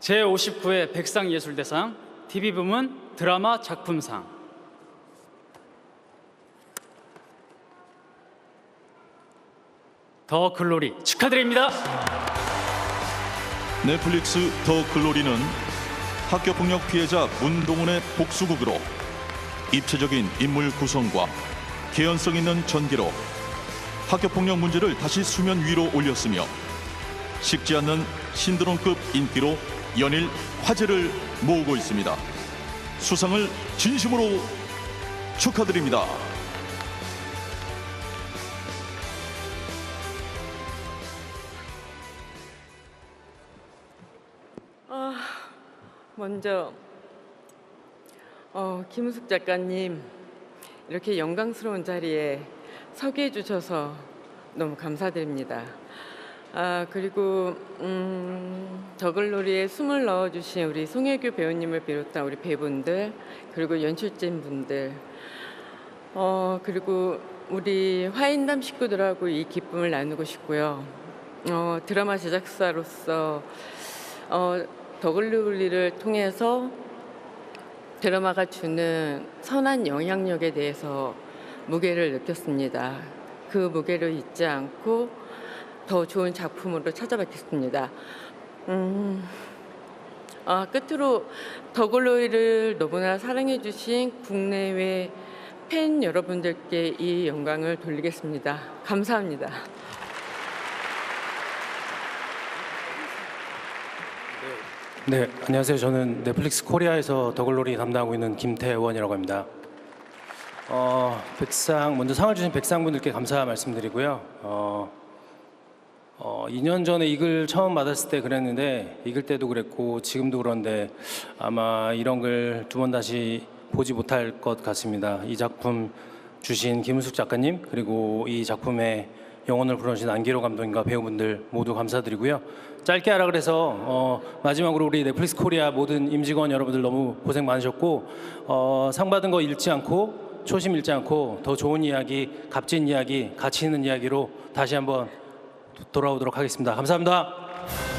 제59회 백상예술대상 TV 부문 드라마 작품상 더 글로리 축하드립니다. 넷플릭스 더 글로리는 학교 폭력 피해자 문동훈의 복수극으로 입체적인 인물 구성과 개연성 있는 전개로 학교 폭력 문제를 다시 수면 위로 올렸으며 식지 않는 신드롬급 인기로 연일 화제를 모으고 있습니다. 수상을 진심으로 축하드립니다. 먼저 어, 김숙 작가님 이렇게 영광스러운 자리에 서게 해주셔서 너무 감사드립니다. 아 그리고 음, 저글놀이에 숨을 넣어주신 우리 송혜교 배우님을 비롯한 우리 배우분들 그리고 연출진 분들 어 그리고 우리 화인담 식구들하고 이 기쁨을 나누고 싶고요. 어, 드라마 제작사로서 어, 더글로리를 통해서 드라마가 주는 선한 영향력에 대해서 무게를 느꼈습니다. 그 무게를 잊지 않고 더 좋은 작품으로 찾아뵙겠습니다. 음, 아, 끝으로 더글로리를 너무나 사랑해 주신 국내외 팬 여러분들께 이 영광을 돌리겠습니다. 감사합니다. 네, 안녕하세요. 저는 넷플릭스 코리아에서 더글로리 담당하고 있는 김태원이라고 합니다. 어, 백상 먼저 상을 주신 백상 분들께 감사 말씀드리고요. 어, 어, 2년 전에 이 글 처음 받았을 때 그랬는데 이 글 때도 그랬고 지금도 그런데 아마 이런 걸두번 다시 보지 못할 것 같습니다. 이 작품 주신 김은숙 작가님 그리고 이 작품의 영혼을 불어주신 안기로 감독님과 배우분들 모두 감사드리고요. 짧게 하라 그래서 어, 마지막으로 우리 넷플릭스 코리아 모든 임직원 여러분들 너무 고생 많으셨고 어, 상 받은 거 잃지 않고 초심 잃지 않고 더 좋은 이야기, 값진 이야기, 가치 있는 이야기로 다시 한번 돌아오도록 하겠습니다. 감사합니다.